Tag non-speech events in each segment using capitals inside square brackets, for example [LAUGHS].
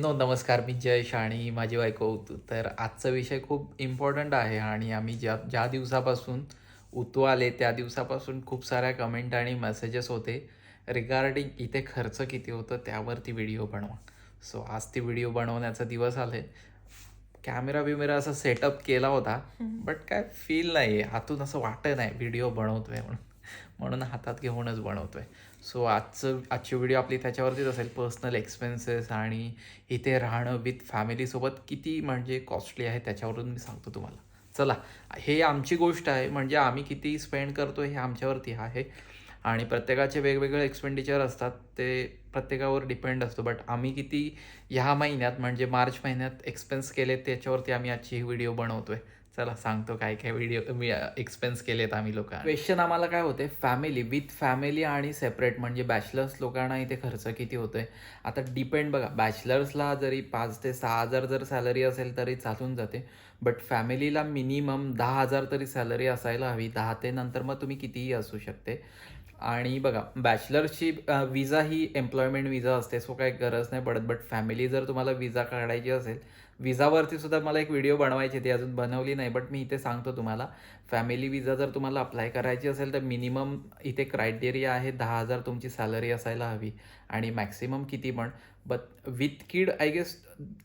No नमस्कार. मी जयश आणि माझी बायको उतू तर आजचा विषय खूप इम्पॉर्टंट आहे आणि आम्ही ज्या ज्या दिवसापासून उतू आले त्या दिवसापासून खूप साऱ्या कमेंट आणि मेसेजेस होते रिगार्डिंग इथे खर्च किती होतं त्यावरती व्हिडिओ बनवा. सो आज ती व्हिडिओ बनवण्याचा दिवस आले कॅमेरा बिमेरा असा सेटअप केला होता बट काय फील नाही आहे आतून असं वाटत नाही व्हिडिओ बनवतोय म्हणून. म्हणून हातात घेऊनच बनवतोय. सो आजचं आजची व्हिडिओ आपली त्याच्यावरतीच असेल. पर्सनल एक्सपेन्सेस आणि इथे राहणं विथ फॅमिलीसोबत किती म्हणजे कॉस्टली आहे त्याच्यावरून मी सांगतो तुम्हाला. चला हे आमची गोष्ट आहे. म्हणजे आम्ही किती स्पेंड करतो हे आमच्यावरती आहे. आणि प्रत्येकाचे वेगवेगळे एक्सपेंडिचर असतात. ते प्रत्येकावर डिपेंड असतो. बट आम्ही किती ह्या महिन्यात म्हणजे मार्च महिन्यात एक्सपेन्स केले त्याच्यावरती आम्ही आजची ही व्हिडिओ बनवतो आहे चला सांगतो काय काय व्हिडिओ मी एक्सपेन्स केलेत आम्ही लोक क्वेश्चन आम्हाला काय होते फॅमिली विथ फॅमिली आणि सेपरेट म्हणजे बॅचलर्स लोकांना इथे खर्च किती होतोय? आता डिपेंड बघा बॅचलर्सला जरी पाच ते सहा हजार जर सॅलरी असेल तरी चालून जाते. बट फॅमिलीला मिनिमम दहा हजार तरी सॅलरी असायला हवी. दहा ते नंतर मग तुम्ही कितीही असू शकते. आणि बघा बॅचलर्सची विजा ही एम्प्लॉयमेंट विजा असते सो काही गरज नाही पडत. बट फॅमिली जर तुम्हाला विजा काढायची असेल विजावरती सुद्धा मला एक व्हिडिओ बनवायची ती अजून बनवली नाही बट मी इथे सांगतो तुम्हाला. फॅमिली विजा जर तुम्हाला अप्लाय करायची असेल तर मिनिमम इथे क्रायटेरिया आहे दहा हजार तुमची सॅलरी असायला हवी आणि मॅक्सिमम किती पण. But with kid I guess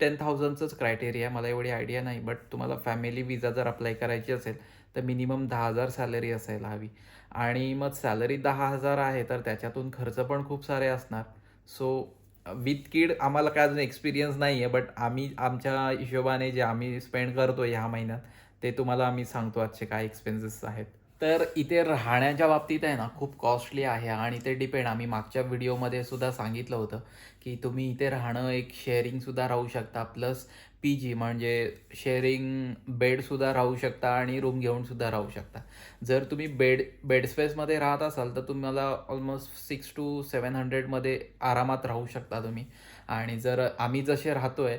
ten थाउजंडचंच criteria मला एवढी आयडिया नाही. बट तुम्हाला फॅमिली विजा जर अप्लाय करायची असेल तर मिनिमम दहा हजार सॅलरी असायला हवी. आणि मग सॅलरी दहा हजार आहे तर त्याच्यातून खर्च पण खूप सारे असणार. सो विथ किड आम्हाला काय अजून एक्सपिरियन्स नाही आहे बट आम्ही आमच्या हिशोबाने जे आम्ही स्पेंड करतो ह्या महिन्यात ते तुम्हाला आम्ही सांगतो आजचे काय एक्सपेन्सेस आहेत. तर इथे राहण्याच्या बाबतीत आहे ना खूप कॉस्टली आहे आणि ते डिपेंड आम्ही मागच्या व्हिडिओमध्ये सुद्धा सांगितलं होतं की तुम्ही इथे राहणं एक शेअरिंगसुद्धा राहू शकता प्लस पी जी म्हणजे शेअरिंग बेडसुद्धा राहू शकता आणि रूम घेऊनसुद्धा राहू शकता. जर तुम्ही बेड बेड स्पेसमध्ये राहत असाल तर तुम्हाला ऑलमोस्ट सिक्स टू सेवन हंड्रेडमध्ये आरामात राहू शकता तुम्ही. आणि जर आम्ही जसे राहतो आहे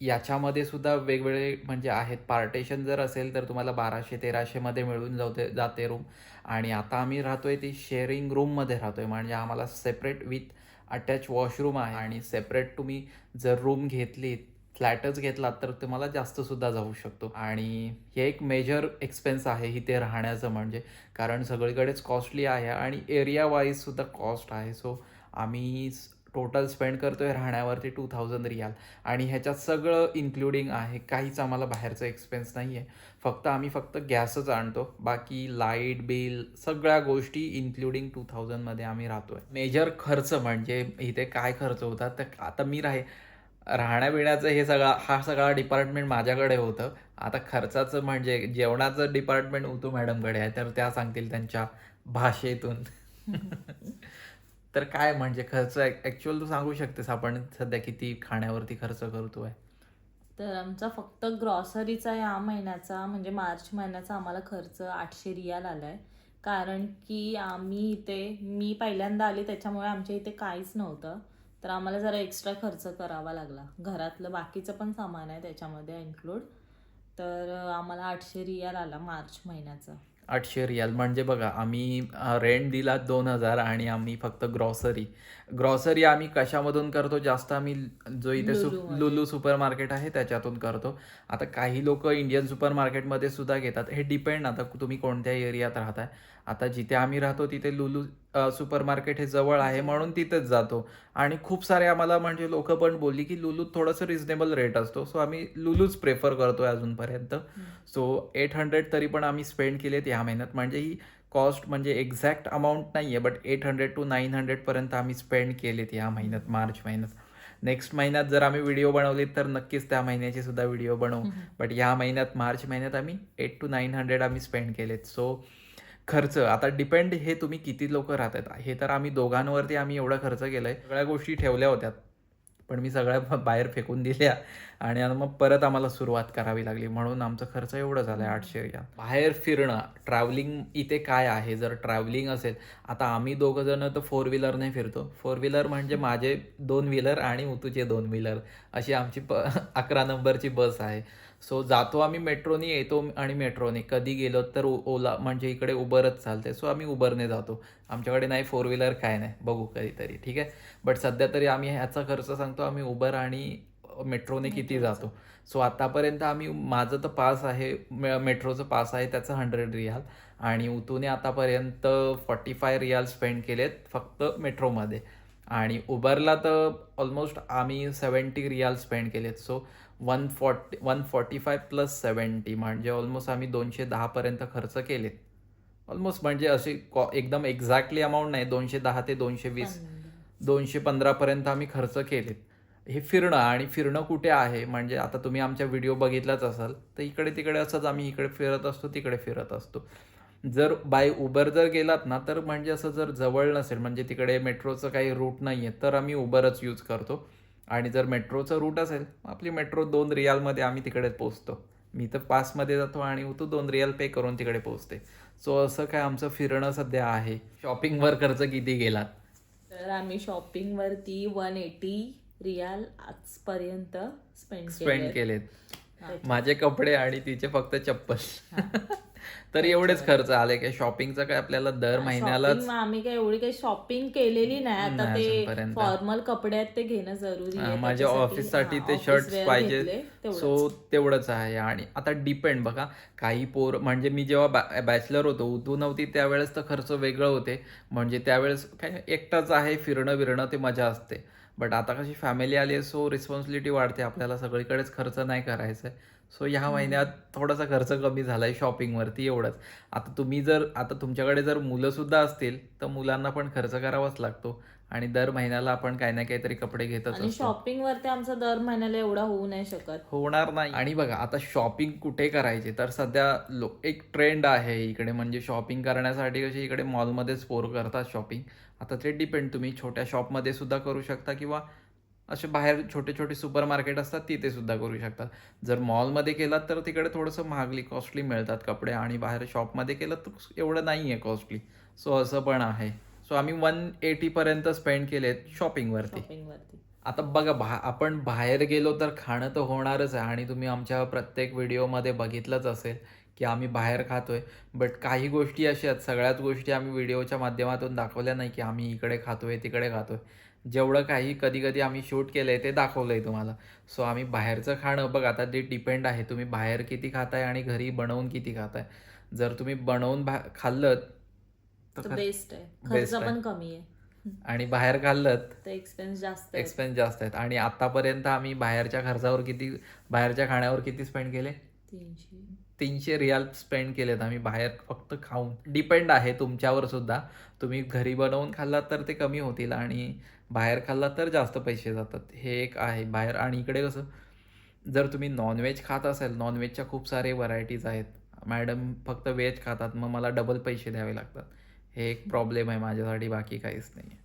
याच्यामध्ये सुद्धा वेगवेगळे म्हणजे आहेत. पार्टेशन जर असेल तर तुम्हाला बाराशे तेराशेमध्ये मिळून जाते जाते रूम आणि आता आम्ही राहतो आहे ती शेअरिंग रूममध्ये राहतो आहे म्हणजे आम्हाला सेपरेट विथ अटॅच वॉशरूम आहे. आणि सेपरेट तुम्ही जर रूम घेतली फ्लॅटच घेतलात तर तुम्हाला जास्तसुद्धा जाऊ शकतो. आणि हे एक मेजर एक्सपेन्स आहे इथे राहण्याचं म्हणजे. कारण सगळीकडेच कॉस्टली आहे आणि एरिया वाईजसुद्धा कॉस्ट आहे. सो आम्ही टोटल स्पेंड करतोय राहण्यावरती टू थाउजंड रियाल. आणि ह्याच्यात सगळं इन्क्लुडिंग आहे. काहीच आम्हाला बाहेरचं एक्सपेन्स नाही आहे फक्त आम्ही फक्त गॅसच आणतो. बाकी लाइट बिल सगळ्या गोष्टी इन्क्लुडिंग टू थाउजंडमध्ये आम्ही राहतोय. मेजर खर्च म्हणजे इथे काय खर्च होतात? तर आता मी राहे राहण्यापिण्याचं हे सगळा हा सगळा डिपार्टमेंट माझ्याकडे होतं. आता खर्चाचं म्हणजे जेवणाचं डिपार्टमेंट उतू मॅडमकडे आहे तर त्या सांगतील त्यांच्या भाषेतून. [LAUGHS] तर काय म्हणजे खर्च ॲक्च्युअल तू सांगू शकतेस आपण सध्या किती खाण्यावरती खर्च करतोय? तर आमचा फक्त ग्रॉसरीचा या महिन्याचा म्हणजे मार्च महिन्याचा आम्हाला खर्च आठशे रियाल आलाय. कारण की आम्ही इथे मी पहिल्यांदा आले त्याच्यामुळे आमच्या इथे काहीच नव्हतं. तर आम्हाला जरा एक्स्ट्रा खर्च करावा लागला. घरातलं बाकीचं पण सामान आहे त्याच्यामध्ये इन्क्लूड तर आम्हाला आठशे रियाल आला मार्च महिन्याचा. आठशे रियाल. म्हणजे बघा आम्ही रेंट दिला दोन हजार आणि आम्ही फक्त ग्रॉसरी ग्रॉसरी आम्ही कशामधून करतो? जास्त आम्ही जो इथे सु. लुलू सुपर मार्केट आहे त्याच्यातून करतो. आता काही लोक इंडियन सुपर मार्केटमध्ये सुद्धा घेतात. हे डिपेंड आता तुम्ही कोणत्या एरियात राहताय. आता जिथे आम्ही राहतो तिथे लुलू सुपर मार्केट हे जवळ आहे म्हणून तिथेच जातो. आणि खूप सारे आम्हाला म्हणजे लोक पण बोलली की लुलू थोडंसं रिझनेबल रेट असतो. सो आम्ही लुलूच प्रेफर करतोय अजूनपर्यंत. सो एट हंड्रेड तरी पण आम्ही स्पेंड केलेत ह्या महिन्यात. म्हणजे ही कॉस्ट म्हणजे एक्झॅक्ट अमाऊंट नाही आहे but eight hundred to nine हंड्रेडपर्यंत आम्ही स्पेंड केलेत ह्या महिन्यात मार्च महिन्यात. नेक्स्ट महिन्यात जर आम्ही व्हिडिओ बनवले तर नक्कीच त्या महिन्याची सुद्धा व्हिडिओ बनवू. बट ह्या महिन्यात मार्च महिन्यात आम्ही एट टू नाईन हंड्रेड आम्ही स्पेंड केलेत. सो खर्च. आता डिपेंड हे तुम्ही किती लोक राहतात हे तर आम्ही दोघांवरती आम्ही एवढा खर्च केलाय. सगळ्या गोष्टी ठेवल्या होत्या. पण मी सगळ्या बाहेर फेकून दिल्या. आणि मग परत आम्हाला सुरुवात करावी लागली. म्हणून आमचा खर्च एवढा झाला आहे आठशे रियाल बाहेर फिरणं ट्रॅव्हलिंग इथे काय आहे? जर ट्रॅव्हलिंग असेल आता आम्ही दोघं जण तर फोर व्हीलरने फिरतो. फोर व्हीलर म्हणजे माझे दोन व्हीलर आणि उतूचे दोन व्हीलर अशी आमची प [LAUGHS] अकरा नंबरची बस आहे. सो जातो आम्ही मेट्रोनी येतो आणि मेट्रोने. कधी गेलो तर ओला म्हणजे इकडे उबरच चालते सो आम्ही उबरने जातो. आमच्याकडे नाही फोर व्हीलर काय नाही. बघू कधीतरी ठीक आहे? बट सध्या तरी आम्ही ह्याचा खर्च सांगतो आम्ही उबर आणि मेट्रोने किती जातो. सो आतापर्यंत आम्ही माझं तर पास आहे मे- मेट्रोचं पास आहे त्याचं हंड्रेड रियाल आणि उतूने आतापर्यंत फॉर्टी फाय रियाल स्पेंड केलेत फक्त मेट्रोमध्ये. आणि उबरला तर ऑलमोस्ट आम्ही सेवन्टी रियाल स्पेंड केलेत. So one forty one forty five plus seventy म्हणजे ऑलमोस्ट आम्ही दोनशे दहापर्यंत खर्च केलेत. ऑलमोस्ट म्हणजे अशी कॉ- एकदम एक्झॅक्टली अमाऊंट नाही दोनशे दहा ते दोनशे वीस दोनशे पंधरापर्यंत आम्ही खर्च केलेत. हे फिरणं आणि फिरणं कुठे आहे? म्हणजे आता तुम्ही आमच्या व्हिडिओ बघितलाच असाल तर इकडे तिकडे असंच आम्ही इकडे फिरत असतो तिकडे फिरत असतो. जर बाय उबर जर गेलात ना तर म्हणजे असं जर जवळ नसेल म्हणजे तिकडे मेट्रोचं काही रूट नाही आहे तर आम्ही उबरच यूज करतो. आणि जर मेट्रोचं रूट असेल आपली मेट्रो दोन रियालमध्ये आम्ही तिकडे पोचतो मी तर पासमध्ये जातो आणि तू दोन रियाल पे करून तिकडे पोचते सो असं काय आमचं फिरणं सध्या आहे. शॉपिंगवर खर्च किती गेलात? तर आम्ही शॉपिंग वरती वन एटी रियाल आजपर्यंत स्पेंड स्पेंड केलेत. माझे कपडे आणि तिचे फक्त चप्पल. तर एवढेच खर्च आले काय शॉपिंगचा काय आपल्याला दर महिन्यालाच आम्ही काय एवढी काही शॉपिंग केलेली नाही. आता ते अजूनपर्यंत. फॉर्मल कपडे आहेत ते घेणं जरुरी आहे. माझ्या त्याच्यासाठी- ऑफिससाठी हा, ते office wear पाहिजे. तेवढंच. सो तेवढंच आहे. आणि आता डिपेंड बघा काही पोर म्हणजे मी जेव्हा बॅचलर होतो उतू नव्हती त्यावेळेस तर खर्च वेगळं होते. म्हणजे त्यावेळेस काय एकटाच आहे फिरणं विरणं ते मजा असते. बट आता कशी फॅमिली आली आहे सो रिस्पॉन्सिबिलिटी वाढते. आपल्याला सगळीकडेच खर्च नाही करायचा आहे सो ह्या महिन्यात थोडासा खर्च कमी झाला आहे शॉपिंगवरती एवढंच. आता तुम्ही जर आता तुमच्याकडे जर मुलंसुद्धा असतील तर मुलांना पण खर्च करावाच लागतो. आणि दर महिन्याला आपण काही ना काहीतरी कपडे घेतच आणि असतो. शॉपिंग वरती आमचा दर महिन्याला एवढा होऊ नाही शकत. होणार नाही. आणि बघा आता शॉपिंग कुठे करायची? तर सध्या लो एक ट्रेंड आहे इकडे म्हणजे शॉपिंग करण्यासाठी कशी इकडे मॉलमध्येच पोर करतात शॉपिंग. आता ते डिपेंड तुम्ही छोट्या शॉपमध्ये सुद्धा करू शकता किंवा असे बाहेर छोटे छोटे सुपर मार्केट असतात तिथे सुद्धा करू शकतात जर मॉलमध्ये केलात तर तिकडे थोडंसं महागली कॉस्टली मिळतात कपडे आणि बाहेर शॉपमध्ये केलं तर एवढं नाही आहे कॉस्टली. सो असं पण आहे. सो आम्ही वन एटीपर्यंत स्पेंड केलेत शॉपिंगवरती शॉपिंग वरती. आता बघा बा आपण बाहेर गेलो तर खाणं तर होणारच आहे आणि तुम्ही आमच्या प्रत्येक व्हिडिओमध्ये बघितलंच असेल की आम्ही बाहेर खातोय. बट काही गोष्टी अशा आहेत सगळ्याच गोष्टी आम्ही व्हिडिओच्या माध्यमातून दाखवल्या नाही की आम्ही इकडे खातोय तिकडे खातोय. जेवढं काही कधी कधी आम्ही शूट केलंय ते दाखवलंय तुम्हाला. सो आम्ही बाहेरचं खाणं बघ आता ते डिपेंड आहे. तुम्ही बाहेर किती खाताय आणि घरी बनवून किती खाताय. जर तुम्ही बनवून भा खाल्लं तर बेस्ट आहे. खर्च. पण कमी आहे. आणि बाहेर खाल्लं तर एक्सपेन्स जास्त एक्सपेन्स जास्त आहेत. आणि आतापर्यंत आम्ही बाहेरच्या खर्चावर किती बाहेरच्या खाण्यावर किती स्पेंड केले? तीनशे. तीनशे रियाल स्पेंड केलेत आम्ही बाहेर फक्त खाऊन. डिपेंड आहे तुमच्यावर सुद्धा. तुम्ही घरी बनवून खाल्लात तर ते कमी होतील आणि बाहेर खाल्लात तर जास्त पैसे जातात. हे एक आहे. बाहेर आणि इकडे कसं? जर तुम्ही नॉनव्हेज खात असाल नॉनव्हेजच्या खूप सारे व्हरायटीज आहेत. मॅडम फक्त व्हेज खातात. मग मला डबल पैसे द्यावे लागतात. हे एक प्रॉब्लेम आहे माझ्यासाठी बाकी काहीच नाही आहे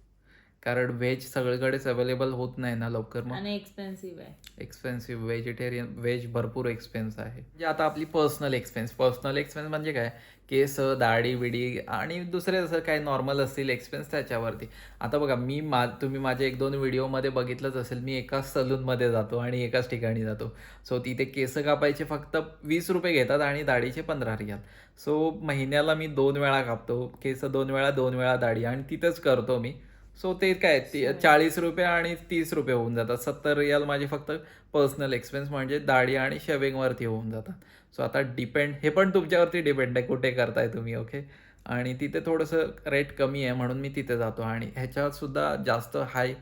कारण व्हेज सगळीकडेच अवेलेबल होत नाही ना लवकर मग? आणि एक्सपेन्सिव्ह आहे. एक्सपेन्सिव्ह व्हेजिटेरियन व्हेज भरपूर एक्सपेन्स आहे. म्हणजे आता आपली पर्सनल एक्सपेन्स पर्सनल एक्सपेन्स म्हणजे काय? केस दाढी बिडी आणि दुसरे जसं काय नॉर्मल असतील एक्सपेन्स त्याच्यावरती. आता बघा मी मा तुम्ही माझ्या एक दोन व्हिडिओमध्ये बघितलंच असेल मी एकाच सलूनमध्ये जातो आणि एकाच ठिकाणी जातो. सो तिथे केस कापायचे फक्त वीस रुपये घेतात आणि दाढीचे पंधरा रियाल सो महिन्याला मी दोन वेळा कापतो केस दोन वेळा दोन वेळा दाढी आणि तिथंच करतो मी. सो ते काय ती- चाळीस रुपये आणि तीस रुपये होऊन जातात. सत्तर रियाल माझे फक्त पर्सनल एक्सपेन्स म्हणजे दाढी आणि शेविंगवरती होऊन जातात. सो आता डिपेंड हे पण तुमच्यावरती डिपेंड आहे कुठे करताय तुम्ही ओके आणि तिथे थोडंसं रेट कमी आहे म्हणून मी तिथे जातो. आणि ह्याच्यात सुद्धा जास्त हाय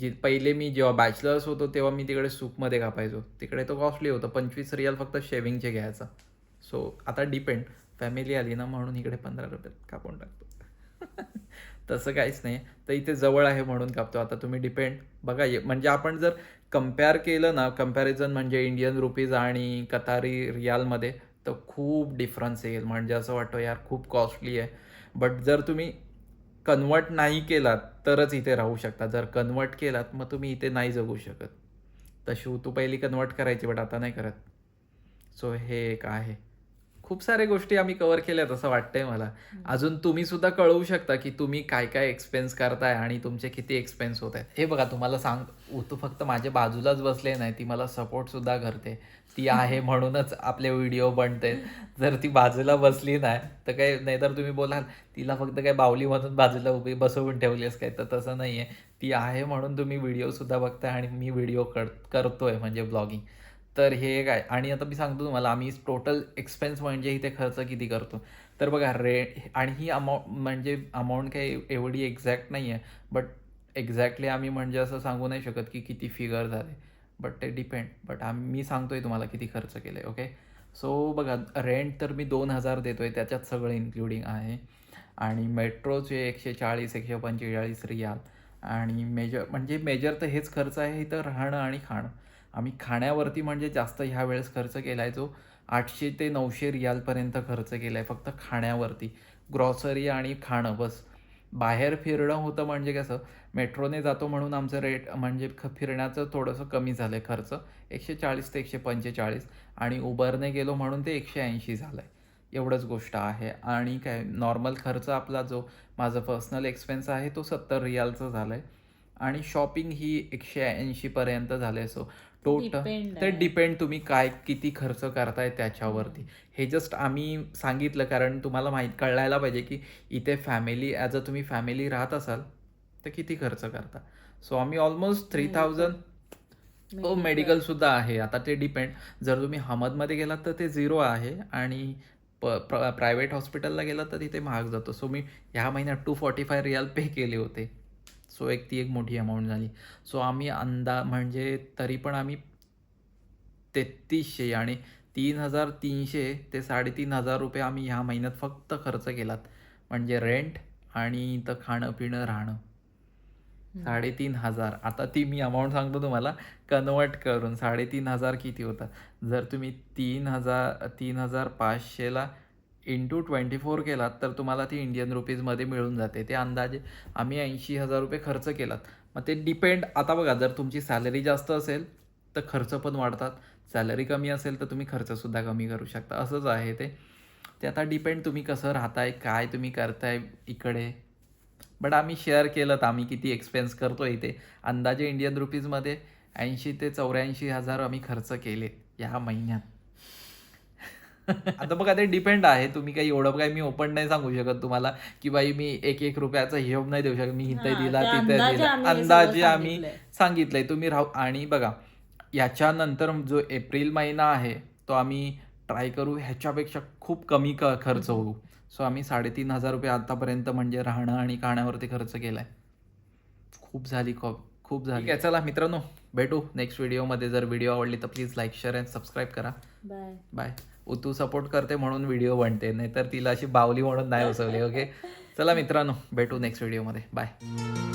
जी पहिले मी जेव्हा बॅचलर्स होतो तेव्हा मी तिकडे सूपमध्ये कापायचो. तिकडे तो कॉस्टली होतं पंचवीस रियाल फक्त शेविंगचे घ्यायचा. सो आता डिपेंड फॅमिली आली ना म्हणून इकडे पंधरा रुपये कापून टाकतो. तसं काहीच नाही. तर इथे जवळ आहे म्हणून कापतो. आता तुम्ही डिपेंड बघा ये- म्हणजे आपण जर कंपेअर केलं ना कंपॅरिझन म्हणजे इंडियन रुपीज आणि कतारी रियालमध्ये तर खूप डिफरन्स येईल. म्हणजे असं वाटतं यार खूप कॉस्टली आहे. बट जर तुम्ही कन्वर्ट नाही केलात तरच इथे राहू शकता. जर कन्वर्ट केलात मग तुम्ही इथे नाही जगू शकत. तशी तू पहिली कन्वर्ट करायची बट आता नाही करत. सो हे एक आहे. खूप साऱ्या गोष्टी आम्ही कव्हर केल्यात असं वाटतंय मला. अजून तुम्ही सुद्धा कळवू शकता की तुम्ही काय काय एक्सपेन्स करताय आणि तुमचे किती एक्सपेन्स होत आहेत. हे बघा तुम्हाला सांग उतू फक्त माझ्या बाजूलाच बसले नाही ती मला सपोर्ट सुद्धा करते. ती आहे [LAUGHS] म्हणूनच आपले व्हिडिओ बनते. जर ती बाजूला बसली नाही तर काय नाहीतर तुम्ही बोलाल तिला फक्त काय बावली म्हणून बाजूला उभी बसवून ठेवलीस काय तर तसं नाही आहे ती आहे म्हणून तुम्ही व्हिडिओ सुद्धा बघताय आणि मी व्हिडिओ कर करतोय म्हणजे ब्लॉगिंग तर हे काय आणि आता मी सांगतो तुम्हाला आम्ही टोटल एक्सपेन्स म्हणजे इथे खर्च किती करतो. तर बघा रे आणि ही अमाऊंट म्हणजे अमाऊंट काही एवढी एक्झॅक्ट नाही आहे बट एक्झॅक्टली आम्ही म्हणजे असं सांगू नाही शकत की किती फिगर झाले. बट ते डिपेंड बट आम्ही मी आहे तुम्हाला किती खर्च केले ओके सो बघा रेंट तर मी दोन हजार देतो आहे त्याच्यात सगळं इन्क्लुडिंग आहे. आणि मेट्रोचे एकशे चाळीस एकशे पंचेचाळीस रियाल. आणि मेजर म्हणजे मेजर तर हेच खर्च आहे इथं राहणं आणि खाणं. आम्ही खाण्यावरती म्हणजे जास्त ह्या वेळेस खर्च केला आहे जो आठशे ते नऊशे रियालपर्यंत खर्च केला आहे फक्त खाण्यावरती. ग्रॉसरी आणि खाणं बस. बाहेर फिरणं होतं म्हणजे कसं मेट्रोने जातो म्हणून आमचं रेट म्हणजे ख फिरण्याचं थोडंसं कमी झालं आहे खर्च. एकशे चाळीस ते एकशे पंचेचाळीस. आणि उबरने गेलो म्हणून ते एकशे ऐंशी झालं आहे एवढंच गोष्ट आहे. आणि काय नॉर्मल खर्च आपला जो माझा पर्सनल एक्सपेन्स आहे तो सत्तर रियालचा झाला आहे आणि शॉपिंग ही एकशे ऐंशीपर्यंत झालं आहे सो टोटल ते. डिपेंड तुम्ही काय किती खर्च करताय त्याच्यावरती. हे जस्ट आम्ही सांगितलं कारण तुम्हाला माहीत कळायला पाहिजे की इथे फॅमिली ॲज अ तुम्ही फॅमिली राहत असाल तर किती खर्च करता. सो आम्ही ऑलमोस्ट थ्री थाउजंड हो मेडिकल सुद्धा आहे. आता ते डिपेंड जर तुम्ही हमदमध्ये गेलात तर ते झिरो आहे आणि प्रायव्हेट हॉस्पिटलला गेलात तर तिथे महाग जातो. सो मी ह्या महिन्यात two forty five riyal pay केले होते. सो एक ती एक मोठी अमाऊंट झाली. सो आम्ही अंदा म्हणजे तरी पण आम्ही तेहतीसशे आणि तीन हजार तीनशे ते साडेतीन हजार रुपये आम्ही ह्या महिन्यात फक्त खर्च केलात. म्हणजे रेंट आणि इथं खाणं पिणं राहणं. साडेतीन हजार. आता ती मी अमाऊंट सांगतो तुम्हाला. कन्वर्ट करून साडेतीन हजार किती होतात? जर तुम्ही तीन हजार तीन हजार पाचशेला इंटू ट्वेंटी फोर केलात तर तुम्हाला ती इंडियन रुपीजमध्ये मिळून जाते. ते अंदाजे आम्ही ऐंशी हजार रुपये खर्च केलात. मग ते डिपेंड आता बघा जर तुमची सॅलरी जास्त असेल तर खर्च पण वाढतात. सॅलरी कमी असेल तर तुम्ही खर्चसुद्धा कमी करू शकता. असंच आहे ते. ते आता डिपेंड तुम्ही कसं राहताय काय तुम्ही करताय इकडे. बट आम्ही शेअर केलं तर आम्ही किती एक्सपेन्स करतो इथे. अंदाजे इंडियन रुपीजमध्ये ऐंशी ते चौऱ्याऐंशी हजार आम्ही खर्च केले ह्या महिन्यात. आता बघा ते डिपेंड आहे. तुम्ही काही एवढं काही मी ओपन नाही सांगू शकत तुम्हाला की बाई मी एक एक रुपयाचा हिशोब नाही देऊ शकत. मी इथे हा, दिला तिथे अंदाजे दिला आम्ही अंदाजे आम्ही सांगितलंय. तुम्ही राहू आणि बघा याच्यानंतर जो एप्रिल महिना आहे तो आम्ही ट्राय करू. ह्याच्यापेक्षा खूप कमी क खर्च होऊ. सो आम्ही साडेतीन हजार रुपये आतापर्यंत म्हणजे राहणं आणि खाण्यावरती खर्च केलाय. खूप झाली खूप खूप झाली. ठीक आहे चला मित्रांनो भेटू नेक्स्ट व्हिडिओमध्ये जर व्हिडिओ आवडली तर please like share and subscribe करा. बाय बाय तू सपोर्ट करते म्हणून व्हिडिओ बनते नाहीतर तिला अशी बावली म्हणून नाही बसवली ओके चला मित्रांनो भेटू नेक्स्ट व्हिडिओमध्ये बाय